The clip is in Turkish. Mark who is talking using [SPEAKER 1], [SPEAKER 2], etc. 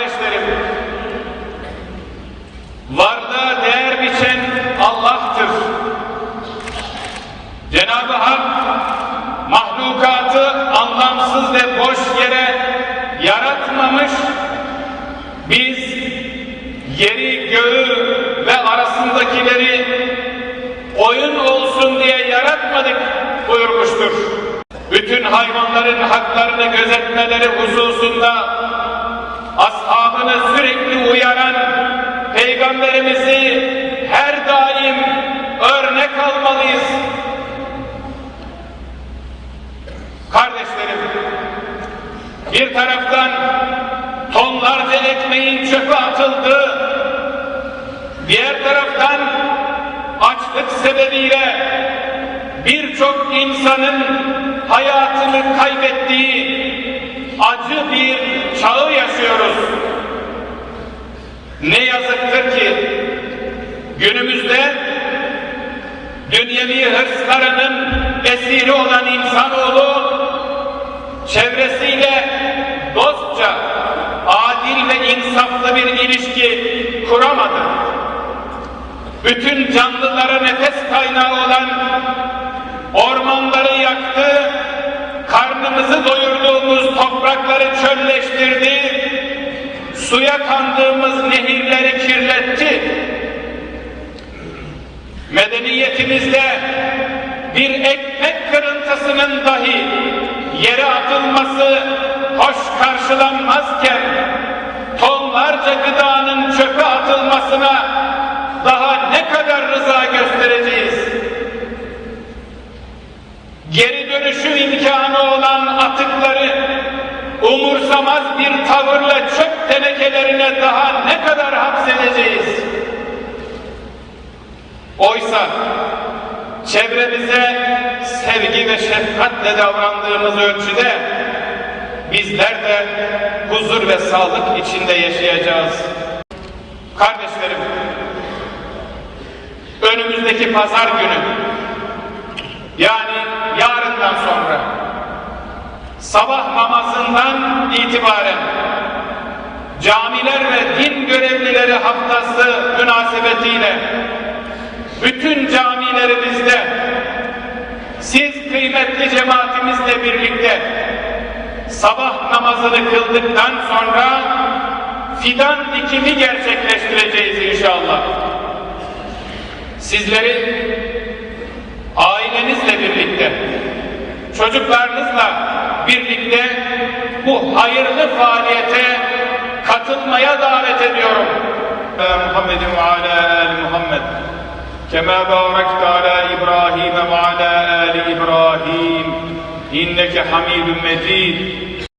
[SPEAKER 1] Kardeşlerim, varlığa değer biçen Allah'tır. Cenab-ı Hak mahlukatı anlamsız ve boş yere yaratmamış. Biz yeri, göğü ve arasındakileri oyun olsun diye yaratmadık buyurmuştur. Bütün hayvanların haklarını gözetmeleri hususunda ashabını sürekli uyaran peygamberimizi her daim örnek almalıyız. Kardeşlerim, bir taraftan tonlarca ekmeğin çöpe atıldığı, diğer taraftan açlık sebebiyle birçok insanın hayatını kaybettiği acı bir çağı yaşıyoruz. Ne yazıktır ki günümüzde dünyevi hırslarının esiri olan insanoğlu çevresiyle dostça, adil ve insaflı bir ilişki kuramadı. Bütün canlılara nefes kaynağı olan ormanları yaktı, karnımızı doyurduğumuz suya kandığımız nehirleri kirletti. Medeniyetimizde bir ekmek kırıntısının dahi yere atılması hoş karşılanmazken tonlarca gıdanın çöpe atılmasına daha ne kadar rıza göstereceğiz? Geri dönüşü imkanı olan atıkları umursamaz bir tavırla çöp tenekelerine daha ne kadar hapsedeceğiz? Oysa çevremize sevgi ve şefkatle davrandığımız ölçüde bizler de huzur ve sağlık içinde yaşayacağız. Kardeşlerim, önümüzdeki pazar günü yani yarından sonra sabah namazından itibaren camiler ve din görevlileri haftası münasebetiyle bütün camilerimizde siz kıymetli cemaatimizle birlikte sabah namazını kıldıktan sonra fidan dikimi gerçekleştireceğiz inşallah. Sizleri ailenizle birlikte, çocuklarınızla birlikte bu hayırlı faaliyete katılmaya davet ediyorum. Muhammedin ve ala el Muhammed. Kema barekte ala İbrahim ve ala ali İbrahim. İnneke hamidun mecid.